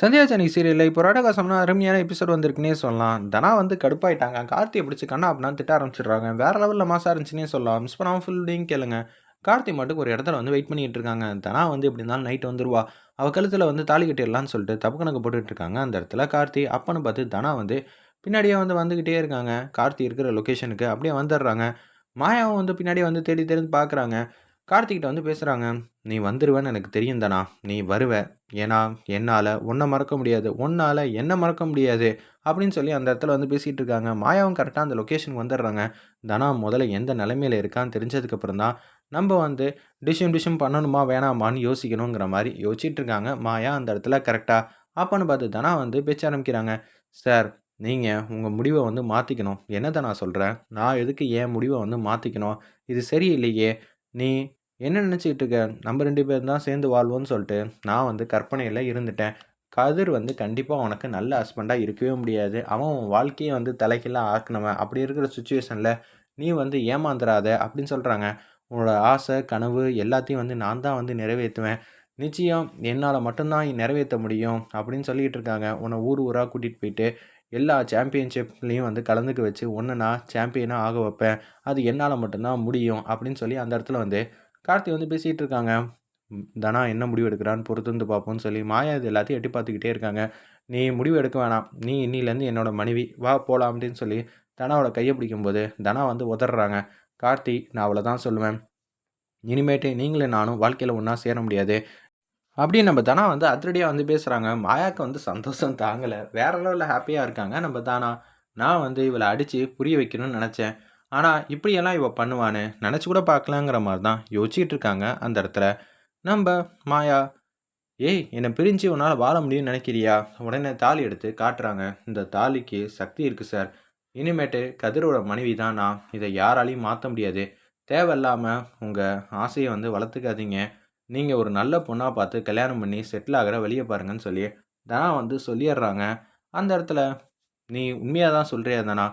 சந்தியா சனி சீரியலில் இப்போ ராடகாசம்னா அருமையான எபிசோட் வந்திருக்குன்னே சொல்லலாம். தனா வந்து கடுப்பாயிட்டாங்க. கார்த்தியை பிடிச்சி கண்ணா அப்படின்னா திட்ட ஆரம்பிச்சிடுறாங்க. வேற லெவலில் மாசா இருந்துச்சுன்னே சொல்லலாம். மிஸ் பண்ணாமல் ஃபுல்லையும் கேளுங்க. கார்த்தி மட்டுக்கு ஒரு இடத்துல வந்து வெயிட் பண்ணிகிட்டு இருக்காங்க. தனா வந்து எப்படி இருந்தாலும் நைட் வந்துருவா. அவள் கழுத்தில் வந்து தாலி கட்டிடலான்னு சொல்லிட்டு தப்பு கணக்கு போட்டுட்டு இருக்காங்க. அந்த இடத்துல கார்த்தி அப்பன்னு பார்த்து தனா வந்து பின்னாடியே வந்து வந்துக்கிட்டே இருக்காங்க. கார்த்தி இருக்கிற லொக்கேஷனுக்கு அப்படியே வந்துடுறாங்க. மாயாவும் வந்து பின்னாடியே வந்து தேடி தேடி பார்க்குறாங்க. கார்த்திகிட்ட வந்து பேசுகிறாங்க நீ வந்துடுவேன்னு எனக்கு தெரியும் தானா? நீ வருவ. ஏன்னா என்னால் உன்னை மறக்க முடியாது. உன்னால் என்ன மறக்க முடியாது. அப்படின்னு சொல்லி அந்த இடத்துல வந்து பேசிகிட்டு இருக்காங்க. மாயாவும் கரெக்டாக அந்த லொக்கேஷனுக்கு வந்துடுறாங்க. தனா முதல்ல எந்த நிலைமையில் இருக்கான்னு தெரிஞ்சதுக்கப்புறம் தான் நம்ம வந்து டிஷும் டிஷும் பண்ணணுமா வேணாமான்னு யோசிக்கணுங்கிற மாதிரி யோசிச்சுட்டு இருக்காங்க. மாயா அந்த இடத்துல கரெக்டாக அப்பன்னு பார்த்து தனா வந்து பேச்ச ஆரம்பிக்கிறாங்க. சார் நீங்கள் உங்கள் முடிவை வந்து மாற்றிக்கணும் என்னதை நான் சொல்கிறேன் நான் எதுக்கு என் முடிவை வந்து மாற்றிக்கணும் இது சரியில்லையே. நீ என்ன நினச்சிக்கிட்டு இருக்க நம்ம ரெண்டு பேரும் தான் சேர்ந்து வாழ்வோன்னு சொல்லிட்டு நான் வந்து கற்பனையில் இருந்துட்டேன். கதிர் வந்து கண்டிப்பாக உனக்கு நல்ல ஹஸ்பண்டாக இருக்கவே முடியாது. அவன் உன் வாழ்க்கையை வந்து தலைக்கெல்லாம் ஆக்கினவன். அப்படி இருக்கிற சுச்சுவேஷனில் நீ வந்து ஏமாந்துடாத அப்படின்னு சொல்கிறாங்க உன்னோட ஆசை கனவு எல்லாத்தையும் வந்து நான் தான் வந்து நிறைவேற்றுவேன். நிச்சயம் என்னால் மட்டும்தான் நிறைவேற்ற முடியும் அப்படின்னு சொல்லிகிட்டு இருக்காங்க. உன்னை ஊர் ஊராக கூட்டிகிட்டு போயிட்டு எல்லா சாம்பியன்ஷிப்லேயும் வந்து கலந்துக்க வச்சு ஒன்று நான் சாம்பியனாக ஆக வைப்பேன். அது என்னால் மட்டும்தான் முடியும் அப்படின்னு சொல்லி அந்த இடத்துல வந்து கார்த்தி வந்து பேசிகிட்டு இருக்காங்க. தனா என்ன முடிவு எடுக்கிறான்னு பொறுத்து வந்து பார்ப்போம்னு சொல்லி மாயா இது எல்லாத்தையும் எட்டி பார்த்துக்கிட்டே இருக்காங்க. நீ முடிவு எடுக்க வேணாம். நீ இன்னிலேருந்து என்னோட மனைவி வா போகலாம் அப்படின்னு சொல்லி தனாவோட கையை பிடிக்கும்போது தனா வந்து உதறாங்க கார்த்தி நான் அவ்வளோதான் தான் சொல்லுவேன். இனிமேட்டு நீங்களும் நானும் வாழ்க்கையில் ஒன்றா சேர முடியாது. அப்படின்னு நம்ம தானா வந்து அதிரடியாக வந்து பேசுகிறாங்க மாயாக்கு வந்து சந்தோஷம் தாங்கலை. வேற லெவலில் ஹாப்பியாக இருக்காங்க. நம்ம தானா நான் வந்து இவளை அடித்து புரிய வைக்கணும்னு நினச்சேன். ஆனால் இப்படியெல்லாம் இவள் பண்ணுவான்னு நினச்சி கூட பார்க்கலாங்கிற மாதிரி தான் யோசிச்சுட்டு இருக்காங்க அந்த இடத்துல. நம்ம மாயா ஏய் என்னை பிரிஞ்சு உன்னால் வாழ முடியும்னு நினைக்கிறியா? உடனே தாலி எடுத்து காட்டுறாங்க. இந்த தாலிக்கு சக்தி இருக்குது சார் இனிமேட்டு கதிரோட மனைவி தான் நான். இதை யாராலையும் மாற்ற முடியாது. தேவையில்லாமல் உங்கள் ஆசையை வந்து வளர்த்துக்காதீங்க. நீங்கள் ஒரு நல்ல பொண்ணாக பார்த்து கல்யாணம் பண்ணி செட்டில் ஆகிற வெளியே பாருங்கன்னு சொல்லி தனா வந்து சொல்லிடுறாங்க. அந்த இடத்துல நீ உண்மையாக தான் சொல்கிறியா தானா?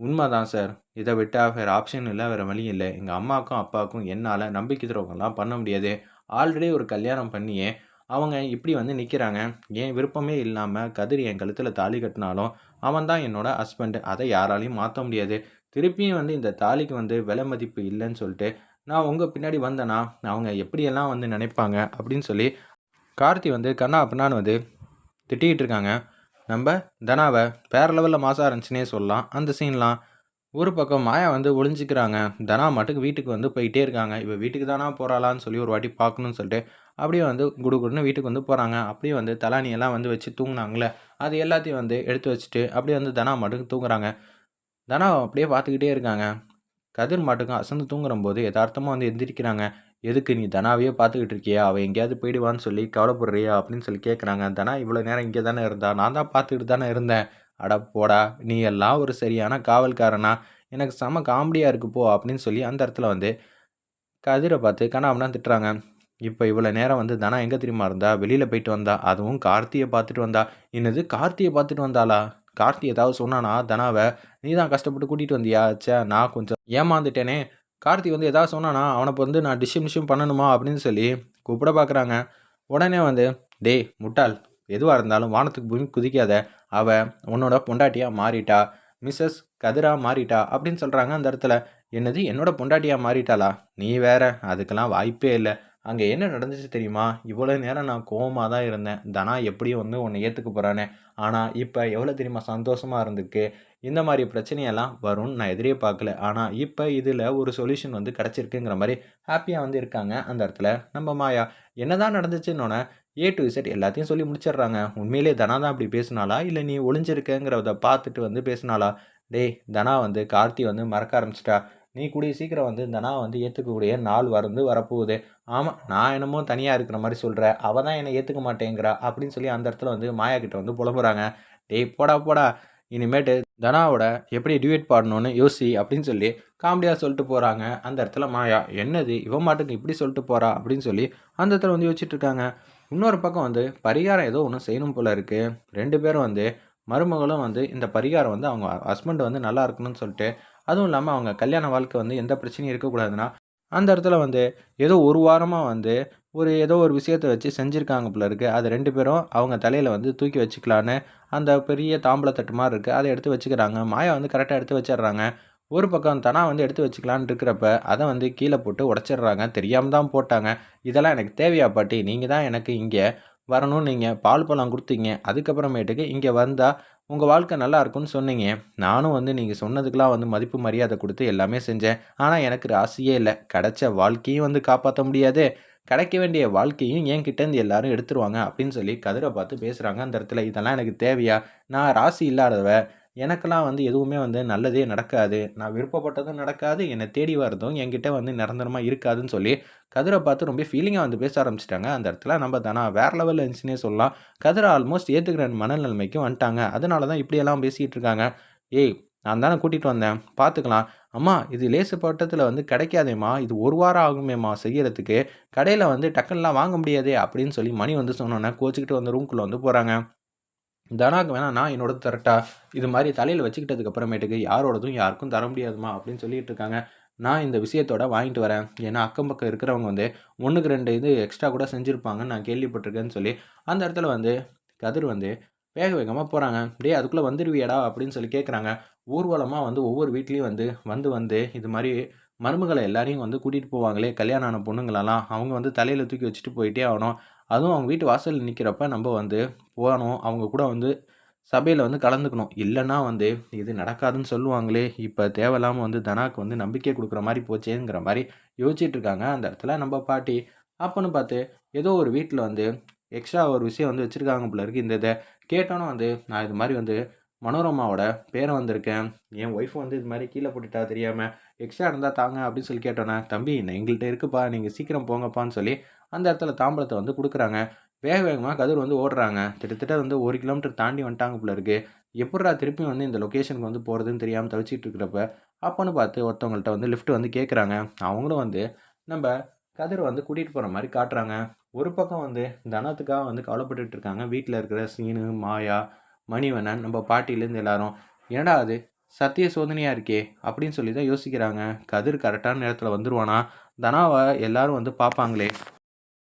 உண்மை தான் சார் இதை விட்டால் வேறு ஆப்ஷன் இல்லை வேறு வழி இல்லை. எங்கள் அம்மாவுக்கும் அப்பாவுக்கும் என்னால் நம்பிக்கை துரோகம்லாம் பண்ண முடியாது. ஆல்ரெடி ஒரு கல்யாணம் பண்ணியே. அவங்க இப்படி வந்து நிற்கிறாங்க என் விருப்பமே இல்லாமல் கதிர் என் கழுத்தில் தாலி கட்டினாலும் அவன் தான் என்னோடய ஹஸ்பண்டு அதை யாராலையும் மாற்ற முடியாது. திருப்பியும் வந்து இந்த தாலிக்கு வந்து விலை மதிப்பு இல்லைன்னு சொல்லிட்டு நான் உங்கள் பின்னாடி வந்தேன்னா அவங்க எப்படியெல்லாம் வந்து நினைப்பாங்க? அப்படின்னு சொல்லி கார்த்தி வந்து கண்ணா அப்படின்னான்னு வந்து திட்டிகிட்டு இருக்காங்க. நம்ம தனாவை வேறு லெவலில் மாசா இருந்துச்சுன்னே சொல்லலாம். அந்த சீன்லாம் ஒரு பக்கம் மாயா வந்து ஒளிஞ்சிக்கிறாங்க. தனா மட்டுக்கு வீட்டுக்கு வந்து போயிட்டே இருக்காங்க. இப்போ வீட்டுக்கு தானா போகிறாளான்னு சொல்லி ஒரு வாட்டி பார்க்கணும்னு சொல்லிட்டு அப்படியே வந்து குடு குடுன்னு வீட்டுக்கு வந்து போகிறாங்க அப்படியே வந்து தலானியெல்லாம் வந்து வச்சு தூங்கினாங்களே அது எல்லாத்தையும் வந்து எடுத்து வச்சுட்டு அப்படியே வந்து தனா மட்டுக்கு தூங்குறாங்க. தனா அப்படியே பார்த்துக்கிட்டே இருக்காங்க. கதிர் மாட்டுக்கும் அசந்து தூங்குறம்போது யதார்த்தமாக வந்து எந்திரிக்கிறாங்க. எதுக்கு நீ தனாவையே பார்த்துக்கிட்டு இருக்கியா? அவள் எங்கேயாவது போயிடுவான்னு சொல்லி கவலைப்படுறியா? அப்படின்னு சொல்லி கேட்குறாங்க தனா இவ்வளோ நேரம் இங்கே தானே இருந்தா? நான் தான் பார்த்துக்கிட்டு தானே இருந்தேன். அட போடா நீ எல்லாம் ஒரு சரியான காவல்காரனா? எனக்கு செம காமெடியாக இருக்கு போ. அப்படின்னு சொல்லி அந்த இடத்துல வந்து கதிரை பார்த்து கண்ணாமனா திட்டுறாங்க. இப்போ இவ்வளோ நேரம் வந்து தனா எங்கே தெரியுமா இருந்தா? வெளியில் போயிட்டு வந்தா. அதுவும் கார்த்தியை பார்த்துட்டு வந்தா. என்னது கார்த்தியை பார்த்துட்டு வந்தாளா? கார்த்தி ஏதாவது சொன்னானா தனாவை நீ தான் கஷ்டப்பட்டு கூட்டிகிட்டு வந்தியா சே நான் கொஞ்சம் ஏமாந்துட்டேனே. கார்த்தி வந்து ஏதாவது சொன்னானா அவனை வந்து நான் டிஷ்ஷும் டிஷ்ஷும் பண்ணணுமா? அப்படின்னு சொல்லி கூப்பிட பார்க்குறாங்க உடனே வந்து டேய் முட்டாள் எதுவாக இருந்தாலும் வானத்துக்கு பூமி குதிக்காத. அவ உன்னோட பொண்டாட்டியாக மாறிட்டா. மிஸ்ஸஸ் கதிரா மாறிட்டா. அப்படின்னு சொல்கிறாங்க அந்த இடத்துல. என்னது என்னோட பொண்டாட்டியாக மாறிட்டாளா? நீ வேற அதுக்கெல்லாம் வாய்ப்பே இல்லை. அங்கே என்ன நடந்துச்சு தெரியுமா? இவ்வளோ நேரம் நான் கோவமாக தான் இருந்தேன். தனா எப்படியும் வந்து உன்னை ஏற்றுக்க போகிறானே ஆனால் இப்போ எவ்வளோ தெரியுமா சந்தோஷமாக இருந்திருக்கு? இந்த மாதிரி பிரச்சனையெல்லாம் வரும்னு நான் எதிரே பார்க்கல. ஆனால் இப்போ இதில் ஒரு சொல்யூஷன் வந்து கிடச்சிருக்குங்கிற மாதிரி ஹாப்பியாக வந்து இருக்காங்க அந்த இடத்துல. நம்ம மாயா என்னதான் நடந்துச்சுன்னொன்னே ஏ டு இசட் எல்லாத்தையும் சொல்லி முடிச்சிடுறாங்க. உண்மையிலே தனா தான் அப்படி பேசினாலா இல்லை நீ ஒளிஞ்சிருக்கங்கிறத பார்த்துட்டு வந்து பேசினாளா? டேய் தனா வந்து கார்த்தி வந்து மறக்க ஆரம்பிச்சிட்டா. நீ கூடிய சீக்கிரம் வந்து தனா வந்து ஏற்றுக்கக்கூடிய நாள் வந்து வரப்போகுது. ஆமாம் நான் என்னமோ தனியாக இருக்கிற மாதிரி சொல்கிற அவள் தான் என்னை ஏற்றுக்க மாட்டேங்கிறா அப்படின்னு சொல்லி அந்த இடத்துல வந்து மாயா கிட்ட வந்து புலம்புறாங்க. டேய் போடா போடா. இனிமேட்டு தனாவோட எப்படி டியூட் பாடணும்னு யோசி அப்படின்னு சொல்லி காமெடியாக சொல்லிட்டு போகிறாங்க அந்த இடத்துல மாயா என்னது இவன் மாட்டுக்கு இப்படி சொல்லிட்டு போகிறா அப்படின்னு சொல்லி அந்த இடத்துல வந்து யோசிச்சுட்டு இருக்காங்க. இன்னொரு பக்கம் வந்து பரிகாரம் ஏதோ ஒன்று செய்யணும் போல இருக்குது ரெண்டு பேரும் வந்து மருமகளும் வந்து இந்த பரிகாரம் வந்து அவங்க ஹஸ்பண்ட் வந்து நல்லா இருக்கணும்னு சொல்லிட்டு அதுவும் இல்லாமல் அவங்க கல்யாண வாழ்க்கை வந்து எந்த பிரச்சனையும் இருக்கக்கூடாதுன்னா அந்த இடத்துல வந்து ஏதோ ஒரு வாரமாக வந்து ஒரு ஏதோ ஒரு விஷயத்த வச்சு செஞ்சுருக்காங்க போல இருக்குது அது ரெண்டு பேரும் அவங்க தலையில் வந்து தூக்கி வச்சுக்கலான்னு அந்த பெரிய தாம்பளத்தட்டு மாதிரி இருக்குது அதை எடுத்து வச்சுக்கிறாங்க. மாயா வந்து கரெக்டாக எடுத்து வச்சிடுறாங்க. ஒரு பக்கம் தனா வந்து எடுத்து வச்சுக்கலான்னு இருக்கிறப்ப அதை வந்து கீழே போட்டு உடச்சிடுறாங்க. தெரியாமல் தான் போட்டாங்க. இதெல்லாம் எனக்கு தேவையா பாட்டி? நீங்கள் தான் எனக்கு இங்கே வரணும். நீங்கள் பால் பழம் கொடுத்தீங்க. அதுக்கப்புறமேட்டுக்கு இங்கே வந்தால் உங்கள் வாழ்க்கை நல்லா இருக்கும்னு சொன்னீங்க. நானும் வந்து நீங்கள் சொன்னதுக்கெலாம் வந்து மதிப்பு மரியாதை கொடுத்து எல்லாமே செஞ்சேன். ஆனால் எனக்கு ராசியே இல்லை. கிடைச்ச வாழ்க்கையும் வந்து காப்பாற்ற முடியாது. கிடைக்க வேண்டிய வாழ்க்கையும் என் கிட்டேருந்து எல்லாரும் எடுத்துருவாங்க அப்படின்னு சொல்லி கதிரை பார்த்து பேசுகிறாங்க அந்த இடத்துல இதெல்லாம் எனக்கு தேவையா? நான் ராசி இல்லாதவ எனக்கெல்லாம் வந்து எதுவுமே வந்து நல்லதே நடக்காது. நான் விருப்பப்பட்டதும் நடக்காது. என்னை தேடி வரதும் என்கிட்ட வந்து நிரந்தரமாக இருக்காதுன்னு சொல்லி கதிரை பார்த்து ரொம்ப ஃபீலிங்காக வந்து பேச ஆரம்பிச்சிட்டாங்க. அந்த இடத்துல நம்ம தானே வேறு லெவலில் இருந்துச்சுன்னே சொல்லலாம். கதிரை ஆல்மோஸ்ட் ஏற்றுக்கிற மனநிலைமைக்கும் வந்துட்டாங்க. அதனால தான் இப்படியெல்லாம் பேசிகிட்டு இருக்காங்க. ஏய் நான் தானே கூட்டிகிட்டு வந்தேன். பார்த்துக்கலாம் அம்மா இது லேசு பட்டத்தில் வந்து கிடைக்காதேம்மா. இது ஒரு வாரம் ஆகுமேம்மா செய்கிறதுக்கு கடையில் வந்து டக்குன்னெலாம் வாங்க முடியாதே அப்படின்னு சொல்லி மணி வந்து சொன்னோன்னே கோச்சிக்கிட்டு வந்து ரூம்குள்ளே வந்து போகிறாங்க தனாக்கு வேணா நான் என்னோட தரட்டா. இது மாதிரி தலையில் வச்சுக்கிட்டதுக்கு அப்புறமேட்டுக்கு யாரோடதும் யாருக்கும் தர முடியாதுமா அப்படின்னு சொல்லிட்டு இருக்காங்க. நான் இந்த விஷயத்தோட வாங்கிட்டு வரேன். ஏன்னா அக்கம் பக்கம் இருக்கிறவங்க வந்து ஒன்றுக்கு ரெண்டு இது எக்ஸ்ட்ரா கூட செஞ்சுருப்பாங்கன்னு நான் கேள்விப்பட்டிருக்கேன்னு சொல்லி அந்த இடத்துல வந்து கதிர் வந்து வேக வேகமாக போகிறாங்க டே அதுக்குள்ளே வந்துடுவியடா அப்படின்னு சொல்லி கேட்குறாங்க ஊர்வலமாக வந்து ஒவ்வொரு வீட்லேயும் வந்து வந்து வந்து இது மாதிரி மருமகளை எல்லாரையும் வந்து கூட்டிகிட்டு போவாங்களே. கல்யாணம் ஆன பொண்ணுங்களெல்லாம் அவங்க வந்து தலையில் தூக்கி வச்சுட்டு போயிட்டே ஆகணும். அதுவும் அவங்க வீட்டு வாசலில் நிற்கிறப்ப நம்ம வந்து போகணும். அவங்க கூட வந்து சபையில் வந்து கலந்துக்கணும். இல்லைன்னா வந்து இது நடக்காதுன்னு சொல்லுவாங்களே. இப்போ தேவையில்லாமல் வந்து தனாக்கு வந்து நம்பிக்கை கொடுக்குற மாதிரி போச்சேங்கிற மாதிரி யோசிச்சுட்டு இருக்காங்க. அந்த இடத்துல நம்ம பாட்டி அப்போன்னு பார்த்து ஏதோ ஒரு வீட்டில் வந்து எக்ஸ்ட்ரா ஒரு விஷயம் வந்து வச்சுருக்காங்க போல இருக்குது இந்த இதை கேட்டோன்னே வந்து நான் இது மாதிரி வந்து மனோரமாவோட பேரை வந்திருக்கேன். என் ஒய்ஃப் வந்து இது மாதிரி கீழே போட்டுட்டா தெரியாமல் எக்ஸ்ட்ரா இருந்தால் தாங்க அப்படின்னு சொல்லி கேட்டோன்னே தம்பி எங்கள்கிட்ட இருக்குப்பா. நீங்கள் சீக்கிரம் போங்கப்பான்னு சொல்லி அந்த இடத்துல தாம்பலத்தை வந்து கொடுக்குறாங்க. வேக வேகமாக கதிர் வந்து ஓடுறாங்க. கிட்டத்தட்ட வந்து ஒரு கிலோமீட்டர் தாண்டி வந்துட்டாங்க போல இருக்குது எப்படா திருப்பி வந்து இந்த லொக்கேஷனுக்கு வந்து போகிறதுன்னு தெரியாமல் தவிச்சிட்டு இருக்கிறப்ப அப்போன்னு பார்த்து ஒருத்தவங்கள்ட்ட வந்து லிஃப்ட் வந்து கேட்குறாங்க அவங்களும் வந்து நம்ம கதிர் வந்து கூட்டிகிட்டு போகிற மாதிரி காட்டுறாங்க. ஒரு பக்கம் வந்து தனத்துக்காக வந்து கவலைப்பட்டுட்டு இருக்காங்க. வீட்டில் இருக்கிற சீனு மாயா மணிவண்ணன் நம்ம பாட்டிலேருந்து எல்லாரும். ஏடா அது? சத்திய சோதனையாக இருக்கே. அப்படின்னு சொல்லி தான் யோசிக்கிறாங்க. கதிர் கரெக்டான நேரத்தில் வந்துடுவானா தனாவை எல்லாரும் வந்து பார்ப்பாங்களே.